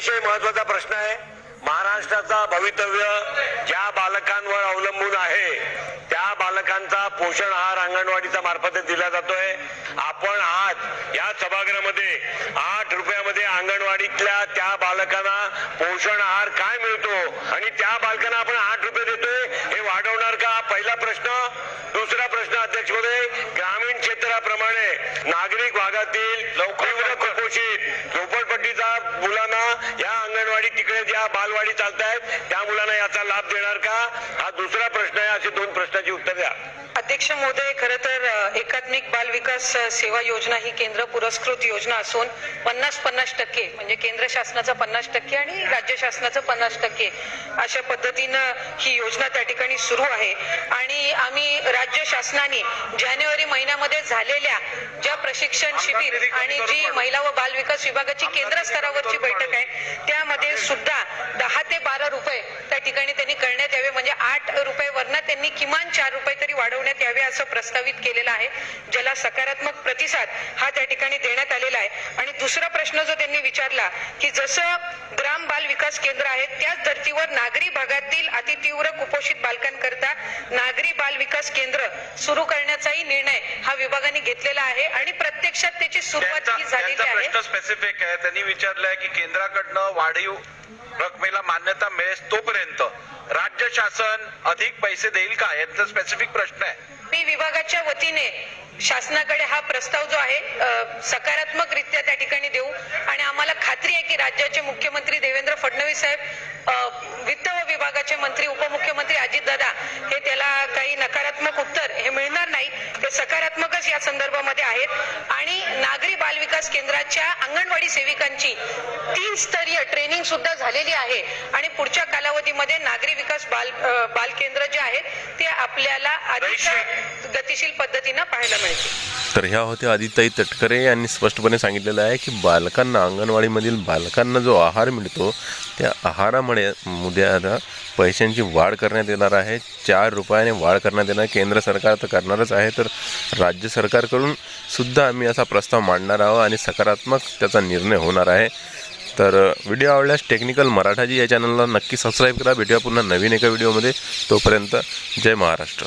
अतिशय महत्त्वाचा प्रश्न आहे. महाराष्ट्राचा भवितव्य ज्या बालकांवर अवलंबून आहे त्या बालकांचा पोषण आहार अंगणवाडीचा मार्फत दिला जातोय. आपण आज या सभागृहामध्ये आठ रुपयामध्ये अंगणवाडीतल्या त्या बालकांना पोषण आहार काय मिळतो आणि त्या बालकांना आपण आठ रुपये देतोय हे वाढवणार का? पहिला प्रश्न दुसरा प्रश्न अध्यक्ष महोदय क्षेत्राप्रमाणे नागरिक भागातील तीव्र कुपोषित. झोपडपट्टीचा मुलांना या अंगणवाडी तिकडे ज्या बालवाडी चालत आहेत त्या मुलांना याचा लाभ देणार का? हा दुसरा प्रश्न आहे असे दोन प्रश्नाची उत्तर द्या अध्यक्ष महोदय खरं तर एकात्मिक बाल विकास सेवा योजना ही केंद्र पुरस्कृत योजना असून पन्नास पन्नास टक्के म्हणजे केंद्र शासनाचं पन्नास टक्के आणि राज्य शासनाचं पन्नास टक्के अशा पद्धतीनं ही योजना त्या ठिकाणी सुरू आहे. आणि आम्ही राज्य शासनाने जानेवारी महिन्यामध्ये झालेल्या ज्या प्रशिक्षण शिबिर आणि जी महिला व बाल विकास विभागाची केंद्र स्तरावरची बैठक आहे त्यामध्ये सुद्धा दहा ते बारा रुपये त्या ठिकाणी त्यांनी करण्यात यावे म्हणजे आठ रुपये वरनं त्यांनी किमान चार रुपये तरी वाढवण्यात यावे असं प्रस्तावित केलेलं आहे ज्याला सकारात्मक प्रतिसाद हा त्या ठिकाणी देण्यात आलेला आहे. आणि दुसरा प्रश्न जो त्यांनी विचारला की जसं ग्राम बाल विकास केंद्र आहे त्याच धर्तीवर नागरी भागातील अतितीव्र कुपोषित बालकांकरता नागरी बाल विकास केंद्र सुरू करण्याचाही निर्णय हा विभागाने घेतलेला आहे. आणि प्रत्यक्षात त्याची सुरुवात ही झालेली आहे. प्रश्न स्पेसिफिक आहे. त्यांनी विचारलंय की केंद्राकडनं वाढीव रकमेला मान्यता मिळेल तोपर्यंत. शासन अधिक पैसे देईल का? यांचा स्पेसिफिक प्रश्न आहे. मी विभागाच्या वतीने शासनाकडे हा प्रस्ताव जो आहे सकारात्मक सकारात्मकरित्या त्या ठिकाणी देऊ. आणि आम्हाला खात्री आहे की राज्याचे मुख्यमंत्री देवेंद्र फडणवीस साहेब वित्त व विभागाचे सकारात्मकच या संदर्भामध्ये आहेत. आणि नागरी बाल विकास केंद्राच्या अंगणवाडी सेविकांची तीन स्तरीय ट्रेनिंग सुद्धा झालेली आहे. आणि पुढच्या कालावधीमध्ये नागरी विकास बाल बाल केंद्र जे आहेत ते आपल्याला अधिक गतिशील पद्धतीनं पाहायला मिळतील. तर ह्या होत्या आदिताई तटकरे यांनी स्पष्टपणे सांगितलेलं आहे की बालकांना अंगणवाडीमधील बालकांना जो आहार मिळतो त्या आहारामुळे आता पैशांची वाढ करण्यात येणार आहे. चार रुपयाने वाढ करण्यात येणार. केंद्र सरकार तर करणारच आहे तर राज्य सरकारकडून सुद्धा आम्ही असा प्रस्ताव मांडणार आहोत आणि सकारात्मक त्याचा निर्णय होणार आहे. तर व्हिडिओ आवडल्यास टेक्निकल मराठाजी या चॅनलला नक्की सबस्क्राईब करा. भेटूया पुन्हा नवीन एका व्हिडिओमध्ये. तोपर्यंत जय महाराष्ट्र.